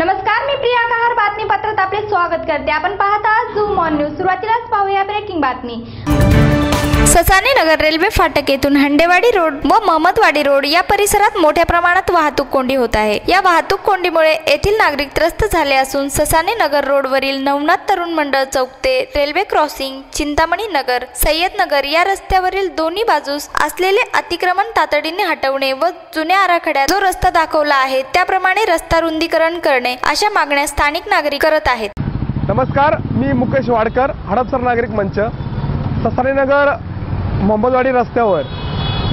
नमस्कार. प्रिया कहार बातमीपत्रात आपले स्वागत करते. आपण पाहता आहात झूम ऑन न्यूज. सुरुवातीलाच पाहूया ब्रेकिंग बातमी. ससाने नगर रेल्वे फाटक येथून हंडेवाडी रोड व महमदवाडी रोड या परिसरात मोठ्या प्रमाणात वाहतूक कोंडी होत आहे. या वाहतूक कोंडीमुळे येथील नागरिक त्रस्त झाले असून ससाने नगर रोडवरील नवनाथ तरुण मंडळ चौक ते रेल्वे क्रॉसिंग चिंतामणी नगर सय्यद नगर या रस्त्यावरील दोन्ही बाजूस असलेले अतिक्रमण तातडीने हटवणे व जुन्या आराखड्यात जो रस्ता दाखवला आहे त्याप्रमाणे रस्ता रुंदीकरण करणे अशा मागण्या स्थानिक नागरिक करत आहेत. नमस्कार मी मुकेश वाडकर हडपसर नागरिक मंच. ससारीनगर मोहम्मदवाडी रस्त्यावर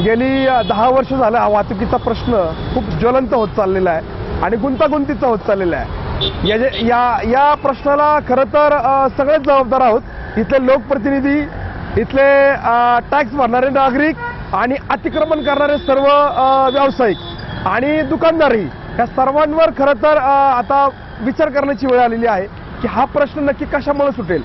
गेली दहा वर्ष झालं हा वाहतुकीचा प्रश्न खूप ज्वलंत होत चाललेला आहे आणि गुंतागुंतीचा होत चाललेला आहे. या जे- या या प्रश्नाला खरं तर सगळेच जबाबदार आहोत. इथले लोकप्रतिनिधी इथले टॅक्स भरणारे नागरिक आणि अतिक्रमण करणारे सर्व व्यावसायिक आणि दुकानदारही. या सर्वांवर खरं तर आता विचार करण्याची वेळ आलेली आहे की हा प्रश्न नक्की कशामुळे सुटेल?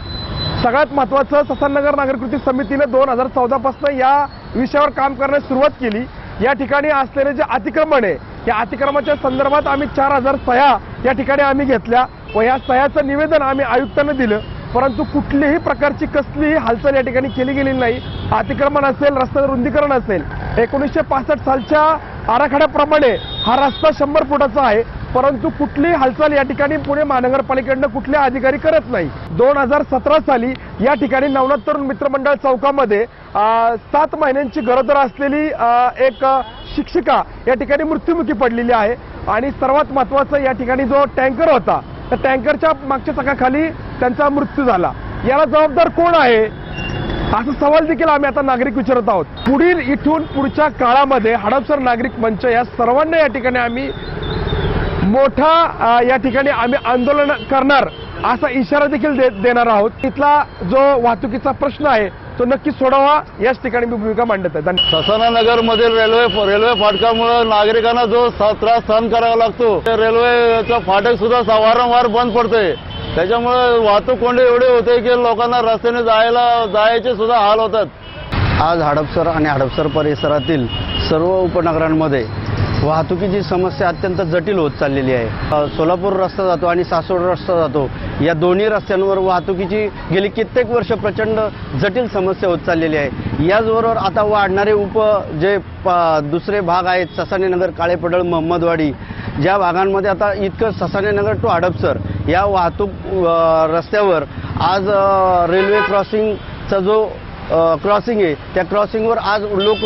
सगळ्यात महत्वाचं ससाननगर नागरिकृती समितीनं समितीने दोन हजार चौदापासून या विषयावर काम करण्यास सुरुवात केली. या ठिकाणी असलेले जे अतिक्रमण आहे या अतिक्रमणाच्या संदर्भात आम्ही चार हजार सह्या या ठिकाणी आम्ही घेतल्या व या सह्याचं निवेदन आम्ही आयुक्तांना दिलं. परंतु कुठलीही प्रकारची कसलीही हालचाल या ठिकाणी केली गेलेली नाही. अतिक्रमण असेल रस्त्याचं रुंदीकरण असेल. एकोणीसशे पासष्ट सालच्या आराखड्याप्रमाणे हा रस्ता शंभर फुटाचा आहे परंतु कुठलीही हालचाल या ठिकाणी पुणे महानगरपालिकेकडनं कुठले अधिकारी करत नाही. दोन हजार सतरा साली या ठिकाणी नवनाथ तरुण मित्रमंडळ चौकामध्ये सात महिन्यांची गरोदर असलेली एक शिक्षिका या ठिकाणी मृत्युमुखी पडलेली आहे आणि सर्वात महत्वाचं या ठिकाणी जो टँकर होता त्या टँकरच्या मागच्या चाकाखाली त्यांचा मृत्यू झाला. याला जबाबदार कोण आहे? असा सवाल देखील आम्ही आता नागरिक विचारत आहोत. पुढील इथून पुढच्या काळामध्ये हडपसर नागरिक मंच या सर्वांना या ठिकाणी आम्ही मोठा या ठिकाणी आम्ही आंदोलन करणार असा इशारा देखील दे- देणार आहोत. इथला जो वाहतुकीचा प्रश्न आहे तो नक्की सोडावा. याच ठिकाणी मी भूमिका मांडत आहे. ससना नगर मधील रेल्वे रेल्वे फाटकामुळे नागरिकांना जो स- त्रास सहन करावा लागतो ते रेल्वेचं फाटक सुद्धा वारंवार बंद पडतंय. त्याच्यामुळे वाहतूक कोंडी एवढी होते की लोकांना रस्त्याने जायला जायचे सुद्धा हाल होतात. आज हडपसर आणि हडपसर परिसरातील सर्व उपनगरांमध्ये वाहतुकीची समस्या अत्यंत जटिल होत चाललेली आहे. सोलापूर रस्ता जातो आणि सासवड रस्ता जातो. या दोन्ही रस्त्यांवर वाहतुकीची गेली कित्येक वर्ष प्रचंड जटिल समस्या होत चाललेली आहे. याचबरोबर आता वाढणारे उप जे प- दुसरे भाग आहेत ससानेनगर काळेपडळ महम्मदवाडी ज्या भागांमध्ये आता इतकं ससानेनगर टू हडपसर या वाहतूक रस्त्यावर आज रेल्वे क्रॉसिंगचा जो क्रॉसिंग आहे त्या क्रॉसिंगवर आज लोक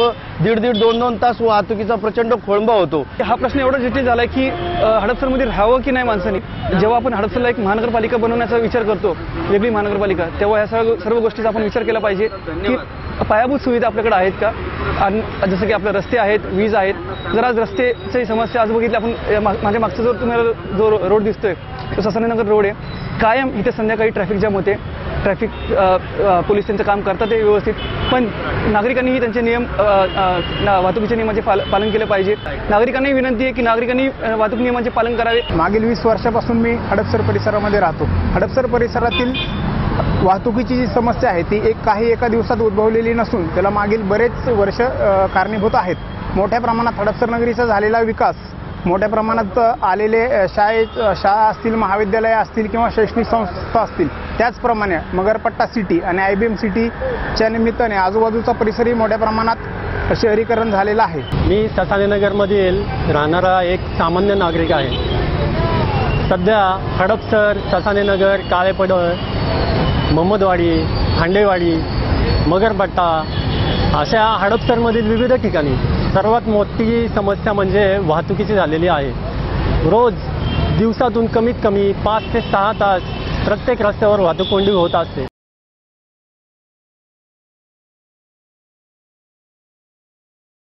दीड दीड दोन दोन तास वाहतुकीचा प्रचंड खोळंबा होतो. हा प्रश्न एवढा जटिल आहे की हडपसरमध्ये राहावं की नाही माणसाने? जेव्हा आपण हडपसरला एक महानगरपालिका बनवण्याचा विचार करतो वेगळी महानगरपालिका तेव्हा ह्या सर्व सर्व गोष्टीचा आपण विचार केला पाहिजे की पायाभूत सुविधा आपल्याकडे आहेत का? आणि जसं की आपले रस्ते आहेत वीज आहेत. जर आज रस्तेची समस्या आज बघितली आपण माझ्या मागचा जो तुम्हाला जो रोड दिसतोय तो ससानेनगर रोड आहे. कायम इथे संध्याकाळी ट्रॅफिक जाम होते. ट्रॅफिक पोलीस त्यांचं काम करतात ते व्यवस्थित. पण नागरिकांनीही त्यांचे नियम ना- वाहतुकीच्या नियमाचे पाल- पालन केलं पाहिजे. नागरिकांनाही विनंती आहे की नागरिकांनी वाहतूक नियमांचे पालन करावे. मागील वीस वर्षापासून मी हडपसर परिसरामध्ये राहतो. हडपसर परिसरातील वाहतुकीची जी समस्या आहे ती एक काही एका दिवसात उद्भवलेली नसून त्याला मागील बरेच वर्ष कारणीभूत आहेत. मोठ्या प्रमाणात हडपसर नगरीचा झालेला विकास मोठ्या प्रमाणात आलेले शाळे शाळा असतील महाविद्यालय असतील किंवा शैक्षणिक संस्था असतील त्याचप्रमाणे मगरपट्टा सिटी आणि आय बी एम सिटीच्या निमित्ताने आजूबाजूचा परिसरही मोठ्या प्रमाणात शहरीकरण झालेला आहे. मी ससानेनगरमधील राहणारा एक सामान्य नागरिक आहे. सध्या हडपसर ससानेनगर काळेपडळ मम्मदवाडी हांडेवाडी मगरपट्टा अशा हडपसरमधील विविध ठिकाणी सर्वात मोठी समस्या म्हणजे वाहतुकीची झालेली आहे. रोज दिवसातून कमीत कमी पाच ते सहा तास प्रत्येक रस्त्यावर वाहतूक कोंडी होत असते.